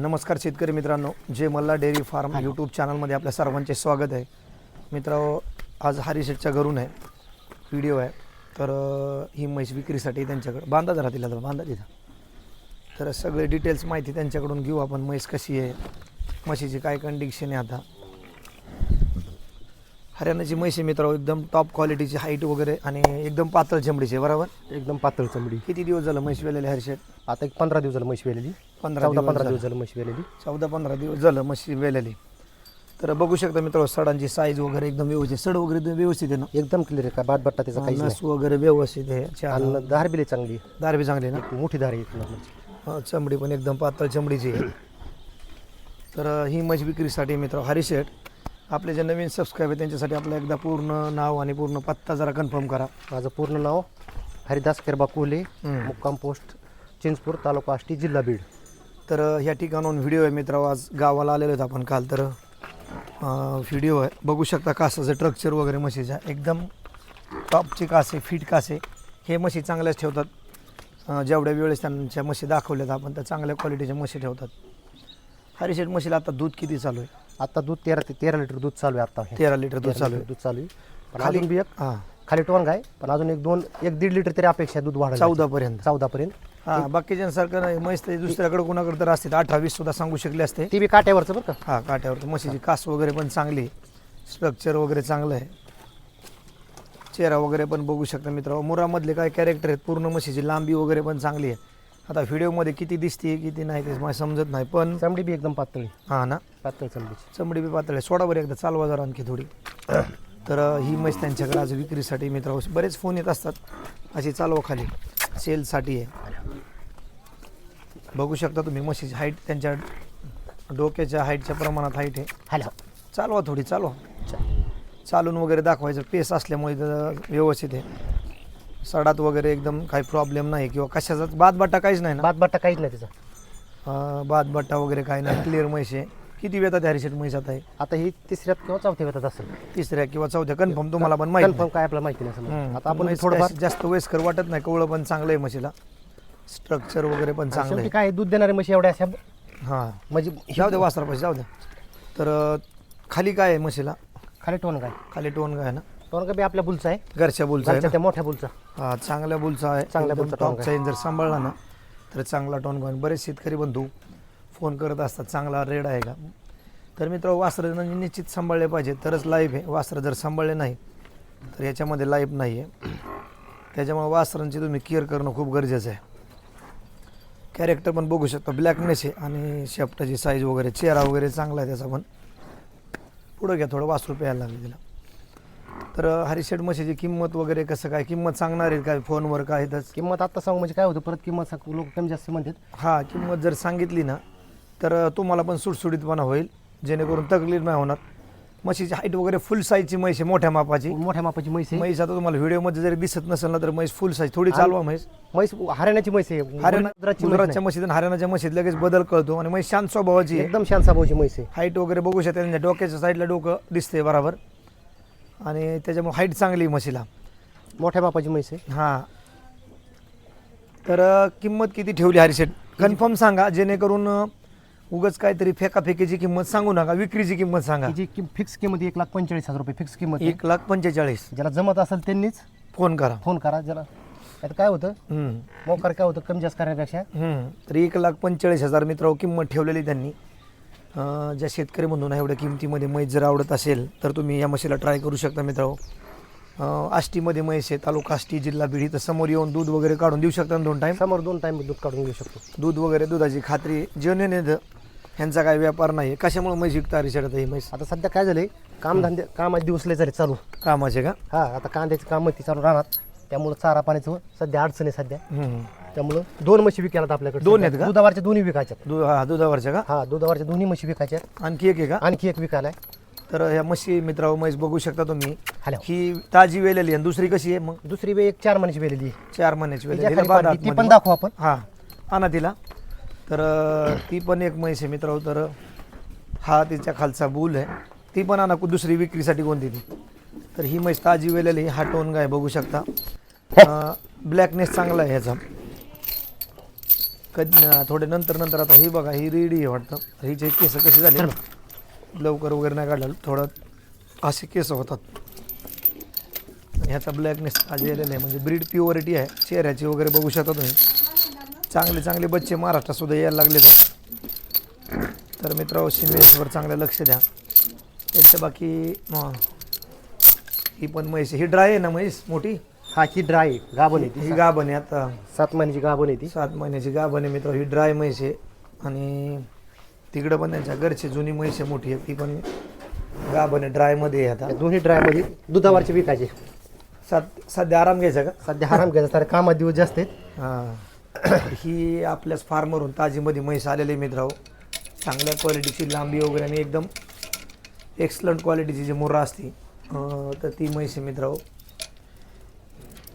नमस्कार शेतकरी मित्रांनो जे मल्ला डेअरी फार्म यूट्यूब चॅनलमध्ये आपल्या सर्वांचे स्वागत आहे. मित्र आज हरिशेटच्या घरून आहे. व्हिडिओ आहे. तर ही म्हैस विक्रीसाठी त्यांच्याकडे बांधा जरा तिला जरा बांधा तिथं तर सगळे डिटेल्स माहिती त्यांच्याकडून घेऊ आपण म्हैस कशी आहे म्हशीची काय कंडिशन आहे आता. हरियाणाची म्हैस आहे मित्र एकदम टॉप क्वालिटीची हाईट वगैरे आणि एकदम पातळ चमडीची आहे बरोबर? एकदम पातळ चमडी. किती दिवस झालं म्हैस वेलेले हरिशेट आता एक पंधरा दिवस झालं म्हशी वेलेली. पंधरा चौदा दिवस पंधरा. दिवस झालं म्हशी वेलेली. चौदा पंधरा दिवस झालं म्हशी वेलेली. तर बघू शकता मित्र सडांची साईज वगैरे एकदम व्यवस्थित सड वगैरे एकदम व्यवस्थित आहे ना? एकदम क्लिअर आहे का बाट बट्टा त्याचा काहीच नस वगैरे व्यवस्थित आहे. नाही छान बिले चांगली आहे. दार बी चांगली ना? मोठी दार आहे एक नंबरची. हा, चमडी पण एकदम पातळ चमडीची आहे. तर अं, ही म्हैस विक्रीसाठी मित्र हरिशेठ. आपले जे नवीन सबस्क्राईब आहे त्यांच्यासाठी आपलं एकदा पूर्ण नाव आणि पूर्ण पत्ता जरा कन्फर्म करा. माझं पूर्ण नाव हरिदास केरबा हम्म. मुक्काम पोस्ट चिंचपूर तालुका आष्टी जिल्हा बीड. तर ह्या ठिकाणाहून व्हिडिओ आहे मित्र आज गावाला आलेलो आहेत आपण काल. तर व्हिडिओ आहे. बघू शकता कासाचं स्ट्रक्चर वगैरे म्हशीच्या. एकदम टॉपचे कासे फिट कासे हे म्हशी चांगल्याच ठेवतात. जेवढ्या वेळेस त्यांच्या म्हशी दाखवल्यात आपण त्या चांगल्या क्वालिटीच्या म्हशी ठेवतात. हरिशेठ म्हशीला आता दूध किती चालू आहे? आता दूध तेरा ते तेरा लिटर दूध चालू आहे आता हे. तेरा लिटर दूध तेरा चालू लिटर आहे. दूध चालू आहे. पण खाली- अजून बी एक हां. खाली टोन गाय पण अजून एक दोन एक दीड लिटर तरी अपेक्षा आहे दूध वाढेल चौदापर्यंत. चौदा पर्यंत हां बाकीच्यांसारखं नाही म्हैस ते दुसऱ्याकडे कोणाकडे तर असते अठरा वीस सुद्धा सांगू शकले असते. ती बी काट्यावरचं बरं का? हा काट्यावर म्हशीची कास वगैरे पण चांगली स्ट्रक्चर वगैरे चांगलं आहे. चेहरा वगैरे पण बघू शकता मित्र मुरामधले काय कॅरेक्टर आहेत? पूर्ण म्हशीची लांबी वगैरे पण चांगली आहे. आता व्हिडिओमध्ये किती दिसते किती नाही ते मला समजत नाही पण चमडी बी एकदम पातळी हां ना? पातळ चमडीची. चमडी बी पातळ आहे. सोडा बरं एकदा चालवा जरा आणखी थोडी. तर ही म्हैस त्यांच्याकडे आज विक्रीसाठी मित्र बरेच फोन येत असतात. अशी चालवा खाली. सेलसाठी आहे. बघू शकता तुम्ही म्हशीची हाईट त्यांच्या डोक्याच्या हाईटच्या प्रमाणात हाईट आहे. हॅलो चालवा थोडी चालवा. चालून वगैरे दाखवायचं. पेस असल्यामुळे इथं व्यवस्थित आहे. सडात वगैरे एकदम काही प्रॉब्लेम नाही किंवा कशाचा बाद बट्टा काहीच नाही ना? बात बट्टा काहीच नाही अं, बाद बट्टा वगैरे काही नाही. क्लिअर म्हैस आहे. किती वेतात हरिशेट म्हैस आता आहे? आता ही तिसऱ्यात किंवा चौथ्या वेळात असेल. तिसऱ्या किंवा चौथ्या. कन्फर्म तुम्हाला पण माहिती कन्फर्म काय आपल्याला माहिती नाही समजा. आता आपण थोडंफार जास्त वयस्कर वाटत नाही. कवळं पण चांगलं आहे म्हशीला. स्ट्रक्चर वगैरे पण चांगलं शेवटी आहे. काय दूध देणारे म्हशी एवढ्या अशा हां. म्हणजे जाऊ दे वासरापाशी जाऊ दे. तर अं, खाली काय आहे म्हशीला? खाली टोन काय खाली टोन काय आहे ना? टोन का बी आपल्या बुलचा आहे. घरच्या बुलचा आहे ना? घरच्या त्या मोठ्या बुलचा. हा चांगल्या बुलचा आहे. चांगल्या एकदम बुलचा टोन टॉपचा आहे. जर सांभाळला ना तर चांगला टोन घेऊन बरेच शेतकरी बंधू फोन करत असतात चांगला रेड आहे का? तर मित्र वासरं निश्चित सांभाळले पाहिजे तरच लाईफ आहे. वासरं जर सांभाळले नाही तर याच्यामध्ये लाईफ नाही आहे त्याच्यामुळे वासरांची तुम्ही केअर करणं खूप गरजेचं आहे. कॅरेक्टर पण बघू शकता. ब्लॅकनेस आहे आणि शेपटाची साईज वगैरे चेहरा वगैरे चांगला आहे त्याचा पण. पुढं घ्या थोडं वासरू प्यायला लागले तिला. तर हरिशेड म्हशीची किंमत वगैरे कसं काय? किंमत सांगणार आहेत काय? फोनवर काय तर किंमत आता सांगू म्हणजे काय होतं? परत किंमत सांग लोक कमी जास्त म्हणतात. हा किंमत जर सांगितली ना तर तुम्हाला पण सुटसुटीतपणा होईल जेणेकरून तकलीफ नाही होणार. म्हशीची हाईट वगैरे फुल साईजची म्हैस आहे मोठ्या मापाची. मोठ्या मापाची म्हैस आहे. म्हैस आता तुम्हाला व्हिडिओमध्ये जरी दिसत नसेल ना तर म्हैस फुल साईज थोडी चालवा म्हैस. म्हैस हरियाणाची म्हैस आहे. हरियाणा गुजरातची म्हैस गुजरातच्या म्हशीत आणि हरियाणाच्या म्हशीत लगेच बदल कळतो आणि म्हैस शांत स्वभावाची एकदम शांत स्वभावाची म्हैस आहे. हाईट वगैरे बघू शकता त्यांच्या डोक्याच्या साईडला डोकं दिसते बरोबर. आणि त्याच्यामुळे हाईट चांगली आहे म्हशीला. मोठ्या मापाची म्हैस आहे. हां. तर अ, किंमत किती ठेवली हरिशेट कन्फर्म सांगा जेणेकरून अ, उगाच काहीतरी फेकाफेकीची किंमत सांगू नका विक्रीची किंमत सांगा. तिची फिक्स किंमत एक लाख पंचेचाळीस हजार रुपये फिक्स किंमत आहे. एक लाख पंचेचाळीस. ज्याला जमत असेल त्यांनीच फोन करा. फोन करा ज्याला आता काय होतं? हम्म, मोकार काय होतं? कमी जास्त करण्यापेक्षा. हम्म. तर एक लाख पंचेचाळीस हजार मित्र किंमत ठेवलेली त्यांनी. ज्या शेतकरी म्हणून एवढ्या किमतीमध्ये म्हैस जर आवडत असेल तर तुम्ही या म्हशीला ट्राय करू शकता मित्र आष्टीमध्ये म्हैस आहे तालुका आष्टी जिल्हा बीड. तर समोर येऊन दूध वगैरे काढून देऊ शकता ना दोन टाईम समोर दोन टाइम दूध काढून घेऊ शकतो. दूध वगैरे दुधाची खात्री आहे ह्यांचा काही व्यापार नाही कशामुळे म्हैस विकता हरिशेट ही म्हैस? आता सध्या काय झालंय? काम धंदे कामाचे दिवस लय झाले चालू. कामाचे का? हा आता कांद्याची काम ती चालू राहणार. त्यामुळं चारा पाण्याचं सध्या अडचण आहे सध्या. हम्म. त्यामुळं दोन म्हशी विकायला आपल्याकडे दोन. आहेत का? दुधावरच्या दोन्ही विकायच्या दूध हा दुधावरच्या का? हा दुधावरच्या दोन्ही म्हशी विकायच्या आणखी एक आहे का? आणखी एक विकायला आहे. तर ह्या म्हशी मित्रांनो म्हैस बघू शकता तुम्ही. हॅलो. ही ताजी वेलेली आहे. दुसरी कशी आहे मग? दुसरी बी एक चार महिन्याची वेलेली आहे. चार महिन्याची वेलेली तिच्या हिला खाली बांधा पाणी- ती आतमध्ये. पण दाखवू आपण. हा. आणा तिला. तर अं, ती पण एक म्हैस आहे मित्रांनो. तर हा तिच्या खालचा बूल आहे. ती पण आणा दुसरी विक्रीसाठी कोणती ती? तर ही म्हैस ताजी वेलेली हा टोन गाय बघू शकता. ब्लॅकनेस चांगला आहे ह्याचा. कधी थोडे नंतर नंतर आता ही बघा ही रेडी आहे वाटतं. हिचे केस कसे झाले लवकर वगैरे नाही काढलं थोडं असे केस होतात. ह्याचा ब्लॅकनेस आज येलेला आहे म्हणजे ब्रीड प्युअरिटी आहे. चेहऱ्याची वगैरे बघू शकता तुम्ही. चांगले चांगले बच्चे महाराष्ट्रातसुद्धा यायला लागले तर मित्र सिमेंटवर चांगलं लक्ष द्या. त्याच्या बाकी ही पण म्हैस ही ड्राय आहे ना म्हैस मोठी? हा ही ड्राय गाभण आहे ती ही गाभण आहे आता. सात महिन्याची गाभण आहे ती. सात महिन्याची गाभण आहे मित्र. ही ड्राय म्हैस आहे. आणि तिकडं पण त्यांच्या घरची जुनी म्हैस आहे मोठी आहे. ती पण गाभण आहे ड्रायमध्ये आहे आता. दोन्ही ड्रायमध्ये दुधावरचे विकायचे सात सध्या आराम घ्यायचा का? सध्या आराम घ्यायचा तर कामात दिवस जास्त आहेत. हां. ही आपल्याच फार्मवरून ताजीमध्ये म्हैस आलेली आहे मित्रांनो चांगल्या क्वालिटीची लांबी वगैरे आणि एकदम एक्सलंट क्वालिटीची जी मुर्रा असते अं, तर ती म्हैस आहे मित्रांनो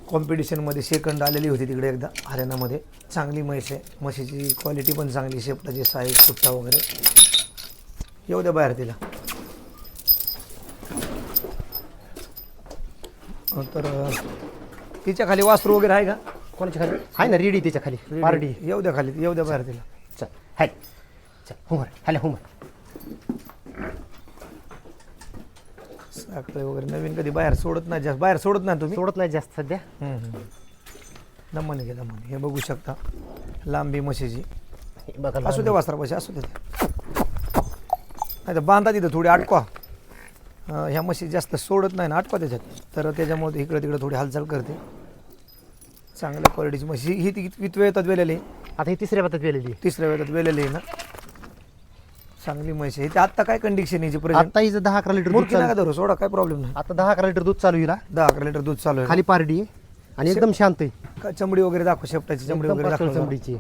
कॉम्पिटिशनमध्ये सेकंड आलेली होती तिकडे एकदा हरियाणामध्ये. चांगली म्हैस आहे. म्हशीची क्वालिटी पण चांगली शेपटाची साईज कुट्टा वगैरे. येऊ द्या बाहेर तिला. तर तिच्या खाली वासरू वगैरे आहे का? कोणाच्या खाली? आहे ना रेडी त्याच्याखाली. पारडी. येऊ द्या खाली येऊ द्या बाहेर तिला. चल हाय चल हुमर हाले हुमर. साखळे वगैरे. नवीन कधी बाहेर सोडत नाही जास्त. बाहेर सोडत नाही तुम्ही? सोडत नाही जास्त सध्या. दमन घे दमन हे बघू शकता. लांबी म्हशीची. हे बघा असू द्या वासरापाशी असू द्या नाही तर बांधा तिथं थोडी अटकवा अं, ह्या म्हशी जास्त सोडत नाही ना अटकवा त्याच्यात. तर त्याच्यामुळे इकडे तिकडे थोडी हालचाल करते. चांगल्या क्वालिटीची म्हशी. ही ती किती वेळ येतात वेलेली. आता ही तिसऱ्या बातात गेलेली तिसऱ्या वेळात वेलेली आहे ना. चांगली म्हशी आहे. ते आत्ता काय कंडिशन प्रेझेंट आता हिचं दहा अकरा लिटर दूध मुरकी नका चालू धरू सोडा काय प्रॉब्लेम नाही. आता दहा अकरा लिटर दूध चालू हिला. दहा अकरा लिटर दूध चालू आहे. खाली पारडी आहे आणि एकदम शांत आहे. का चमडी वगैरे दाखव शेपटाची चमडी एकदम वगैरे पातळ दाखव चमडीची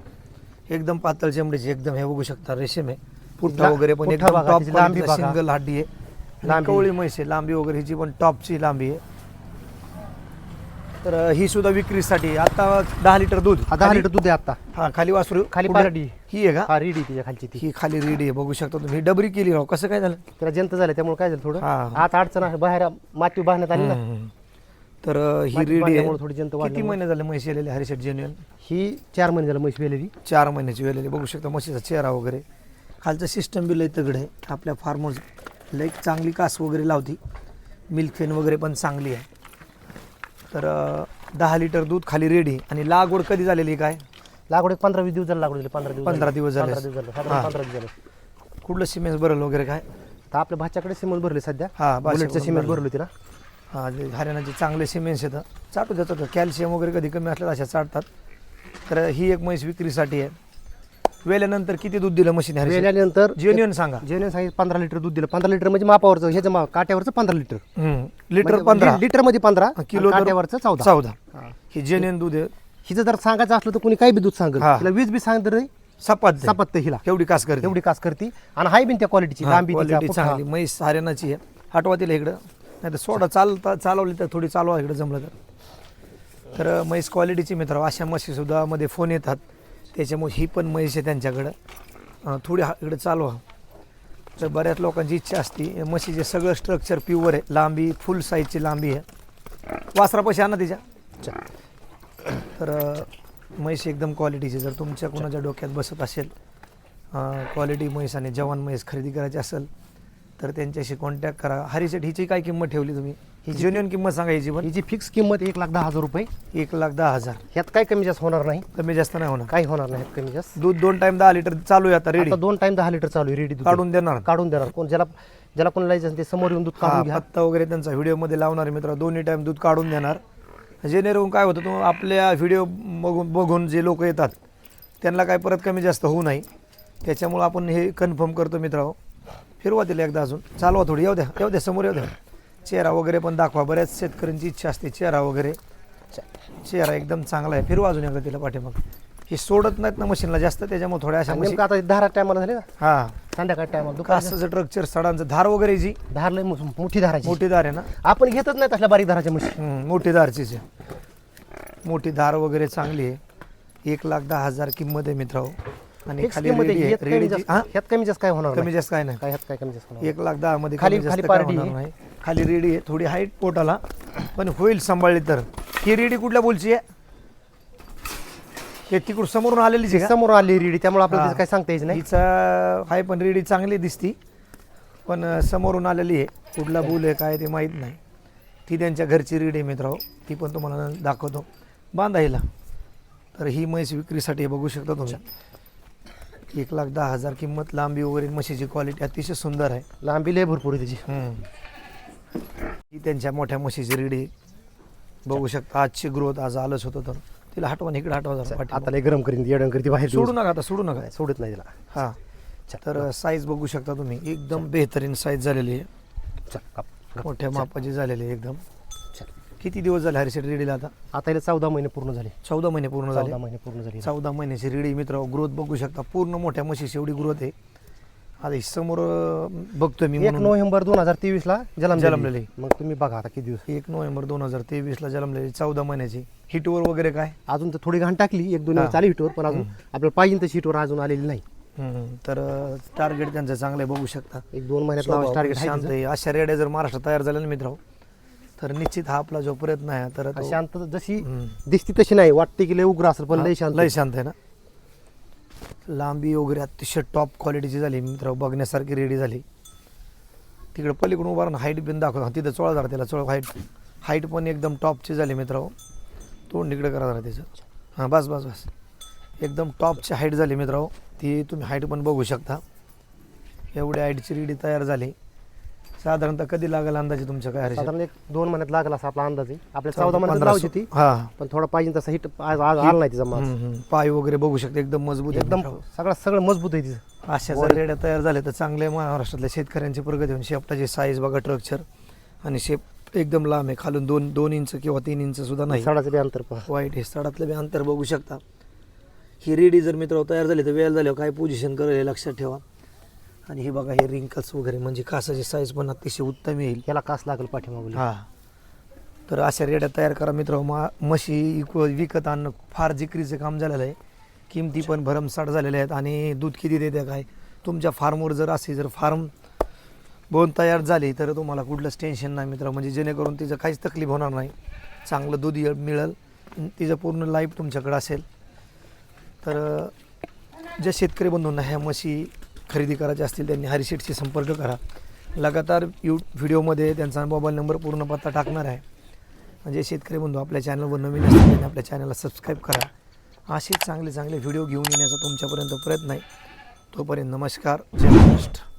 एकदम पातळ चमडीची एकदम हे बघू शकता रेशीम आहे. पुठ्ठा ला- वगैरे पण पुठ्ठा एकदम बघा, टॉप तिची लांबी बघा. सिंगल हड्डी आहे. आणि लांबी. कवळी म्हैस आहे लांबी वगैरे हिची पण टॉपची लांबी आहे. तर ही सुद्धा विक्रीसाठी. आहे. आता दहा लिटर दूध. दहा लिटर दूध आहे आता. हा खाली वासरू. खाली पारडी. ही आहे का? हा रेडी तिच्या खालची ती. ही खाली रेडी आहे. बघू शकता तुम्ही. ही डबरी केली राव. कसं काय झालं? त्याला जंत झालं त्यामुळे काय झालं थोडं? हा. आता अडचण आहे. बाहेर माती बांधण्यात आली ना. तर ही माती रेडी बांधल्यामुळे थोडी आहे जंत किती वाढल्यामुळे. महिने झाले म्हशी आलेले हरिशेट जेन्युअन ही चार महिने झालं म्हैस वेलेली. चार महिन्याची वेळेली बघू शकता म्हशीचा चेहरा वगैरे. खालचं सिस्टम बी लई तगड आहे. आपल्या फार्मर्स लई चांगली कास वगैरे लावती. मिल्क फेन वगैरे पण चांगली आहे. तर दहा लिटर दूध खाली रेडी आणि लागवड कधी झालेली काय? लागवड एक पंधरा वीस दिवस झालं लागवड पंधरा दिवस पंधरा दिवस झाले. पंधरा दिवस झाले. हा. पंधरा दिवस झाले. कुठलं सिमेंट भरल वगैरे काय? तर आपल्या भाच्याकडे सिमेंट भरले सध्या. हा, भाच्याकडून बुलेटचं सिमेंट भरलं. तिला. हां जे हरियाणाचे चांगले सिमेंट्स येतं चाटू देतात. कॅल्शियम वगैरे कधी कमी असलं अशा चाटतात. तर ही एक म्हैस विक्रीसाठी आहे. वेल्यानंतर किती दूध दिलं म्हशीने वेल्यानंतर जेन्युअन सांगा. जेन्युन सांगितलं पंधरा लिटर दूध दिलं. पंधरा लिटर म्हणजे मापावरचं ह्याचं मा काट्यावरचं पंधरा लिटर. लिटर म्हणजे पंधरा. लिटरमध्ये पंधरा किलो काट्यावरचं चौदा. चौदा. हा. जेन्युअन दूध आहे. हिचं जर सांगायचं असलं तर कोणी काही बी दूध सांगेल. हा. तिला वीज बी सांगत नाही. सपात. सापत्त हिला. एवढी कास करते. एवढी कास करते. आणि हाय बिन त्या क्वालिटीची लांबी तिचा, क्वालिटी पुठ्ठा. चांगली. म्हैस हरियाणाची आहे. हटवा तिला इकडं. नाही तर सोडा चालता चालवली तर थोडी चालवा इकडं जमलं तर. तर म्हैस क्वालिटीची मित्र अशा म्हशीसुद्धा मध्ये फोन येतात. त्याच्यामुळे ही पण म्हैस आहे त्यांच्याकडं. थोडी हा इकडं चालवा. तर बऱ्याच लोकांची इच्छा असते. म्हशीचे सगळं स्ट्रक्चर प्युअर आहे. लांबी फुल साईजची लांबी आहे. वासरापाशी आणा तिच्या. तर म्हैस एकदम क्वालिटीची जर तुमच्या कोणाच्या डोक्यात बसत असेल क्वालिटी म्हैस आणि जवान म्हैस खरेदी करायची असेल तर त्यांच्याशी कॉन्टॅक्ट करा. हरिसेट हिची काय किंमत ठेवली तुम्ही? ही जेन्युअन किंमत सांगा हिची पण. हिची फिक्स किंमत एक लाख दहा हजार रुपये. एक लाख दहा हजार. ह्यात काही कमी जास्त होणार नाही? कमी जास्त नाही होणार. काही होणार नाही ह्यात कमी जास्त. दूध दोन टाइम दहा लिटर चालू आहे आता रेडी आता दोन टाइम दहा लिटर चालू आहे रेडी काढून देणार. काढून देणार. कोण ज्याला ज्याला कोणाला असेल ते समोर येऊन दूध काढून घ्या. पत्ता वगैरे त्यांचा व्हिडिओमध्ये लावणार मित्र दोन्ही टाइम दूध काढून देणार. जेणेकरून काय होतं तो आपल्या व्हिडिओ बघून बघून जे लोक येतात त्यांना काय परत कमी जास्त होऊ नाही त्याच्यामुळं आपण हे कन्फर्म करतो मित्रांनो. फिरवा तिला एकदा अजून. चालवा थोडी. येऊ द्या. येऊ द्या. समोर येऊ द्या. चेहरा वगैरे पण दाखवा. बऱ्याच शेतकऱ्यांची इच्छा असते चेहरा वगैरे. चेहरा एकदम चांगला आहे. फिरवा अजून एकदा तिला पाठीमाग. हे सोडत नाहीत ना मशीनला जास्त त्याच्यामुळे थोड्या अशा मशीन नेमकं आता धारा टायमाला झाले ना हां. संध्याकाळ टायमाला. दुपार कासाचं स्ट्रक्चर सडांचं धार वगैरे जी. धार लय मो- मोठी धाराची मोठी धार आहे ना? आपण घेतच नाही तसल्या बारीक धाराच्या हम्म, मोठी धारचीच आहे मोठी धार वगैरे चांगली आहे. एक लाख दहा हजार किंमत आहे मित्र आणि खाली किंमत आहे. रेडी आहे. ह्यात कमी रेडीची जास्त- हा? ह्यात कमी जास्त काय होणार कमी नाही. जास्त काय नाही. काय ह्यात काय कमी जास्त होणार एक लाख दहा मध्ये खाली- खाली पारडी आहे. नाही. खाली रेडी आहे थोडी हाईट पोटाला. पण होईल सांभाळली तर. ही रेडी कुठल्या बोलची आहे? हे तिकडून समोरून आलेलीच आहे का? समोर आली रेडी त्यामुळे आपल्याला काही सांगता यायचं नाही. हिचा आहे पण रेडी चांगली दिसती. पण अं, समोरून आलेली आहे. कुठला बुल आहे काय ते माहीत नाही. ती त्यांच्या घरची रेडी आहे मित्र ती पण तुम्हाला दाखवतो. बांधा हिला. तर ही म्हैस विक्रीसाठी बघू शकता तुम्ही. एक लाख दहा हजार किंमत. लांबी वगैरे म्हशीची क्वालिटी अतिशय सुंदर आहे. लांबी लय भरपूर आहे त्याची हम्म. ही त्यांच्या मोठ्या म्हशीची रेडी बघू शकता आजची ग्रोथ आज आलंच होतं तर. तिला हटवा आणि इकडे हटवा. आता लय गरम करीन येडण करते बाहेर सोडू नका आता सोडू नका. सोडत नाही तिला. हा. तर साईज बघू शकता तुम्ही. एकदम बेहतरीन साईज झालेली आहे. मोठ्या मापाची झालेली आहे एकदम. किती दिवस झाले हरिसेट रेडीला आता? आता याला चौदा महिने पूर्ण झाले. चौदा महिने पूर्ण झाले. महिने पूर्ण झाले. चौदा महिन्याची रेडी मित्र ग्रोथ बघू शकता. पूर्ण मोठ्या म्हशीची एवढी ग्रोथ आहे. आता समोर बघतोय मी एक म्हणून. नोव्हेंबर दोन हजार तेवीस ला जलम जन्मलेली. मग तुम्ही बघा आता किती दिवस. एक नोव्हेंबर दोन हजार तेवीसला जन्मलेली चौदा महिन्याची. हिटवर वगैरे काय? अजून तर थोडी घाण टाकली एक दोन. वेळा चालू हिटवर पण अजून आपल्याला पाहिजे तशी हिटवर अजून आलेली नाही. हम्म, तर टार्गेट त्यांचं चांगलं आहे बघू शकता. एक दोन महिन्यात लावायचं टार्गेट शांत आहे. अशा रेड्या जर महाराष्ट्रात तयार झाल्या ना मित्र तर निश्चित हा आपला जो प्रयत्न आहे तर तो- शांत जशी हम्म. दिसती तशी नाही. वाटते की लय उग्र असेल पण लय शांत लय शांत आहे ना? लांबी वगैरे अतिशय टॉप क्वालिटीची झाली मित्र बघण्यासारखी रेडी झाली. तिकडे पलीकडून उभा राहून हाईट पण दाखवतो तिथं चोळा झाला त्याला चोळ हाईट हाईट पण एकदम टॉपची झाली मित्र. तोंड तिकडे करा झाला त्याचं. हां बस बस बस. एकदम टॉपची हाईट झाली मित्र. ती तुम्ही हाईट पण बघू शकता. एवढी हाईटची रेडी तयार झाली. साधारणतः कधी लागेल अंदाजे तुमच्या काय? साधारण एक दोन महिन्यात लागला असा आपला अंदाज आहे. आपल्या चौदा महिन्यात पंधरा लावायची ती. हा. पण थोडा पाहिजे तसा हिट आज आज आला नाही तिचा माल. हम्म, हम्म. पाय वगैरे बघू शकता एकदम मजबूत एकदम मित्रांनो. सगळं सगळं मजबूत आहे तिचं. अशा जर रेड्या तयार झाल्या तर चांगले महाराष्ट्रातल्या शेतकऱ्यांची प्रगती होऊन शेपटाची साईज बघा ट्रक्चर आणि शेप एकदम लांब आहे. खालून दोन दोन इंच किंवा तीन इंच सुद्धा नाही. सडाचं बी अंतर पहा. वाईट आहे. सडातलं बी अंतर बघू शकता. ही रेडी जर मित्र तयार झाली तर वेळ झाल्यावर काय पोझिशन करेल हे लक्षात ठेवा. आणि हे बघा हे रिंकल्स वगैरे म्हणजे कासाची साईज पण अतिशय उत्तम येईल. याला कास लागेल पाठीमागून? हा. तर अशा रेड्या तयार करा मित्र मा म्हशी इक- विकत आणणं फार जिकरीचं काम झालेलं आहे. किमती पण भरमसाठ झालेल्या आहेत. आणि दूध किती देते काय? तुमच्या फार्मवर जर असे जर फार्म बोन तयार झाली तर तुम्हाला कुठलंच टेन्शन नाही मित्र म्हणजे जेणेकरून तिचं काहीच तकलीफ होणार नाही. चांगलं दूध मिळेल. तिचं पूर्ण लाईफ तुमच्याकडे असेल. तर ज्या शेतकरी बंधूंना ह्या म्हशी खरेदी करायचे असतील त्यांनी हरिशेटशी संपर्क करा. लगातार यू व्हिडिओमध्ये त्यांचा मोबाईल नंबर पूर्ण पत्ता टाकणार आहे. म्हणजे शेतकरी बंधू आपल्या चॅनलवर नवीन असतील त्यांनी आपल्या चॅनलला सबस्क्राईब करा. असेच चांगले चांगले व्हिडिओ घेऊन येण्याचा तुमच्यापर्यंत प्रयत्न आहे. तोपर्यंत नमस्कार जय महाराष्ट्र.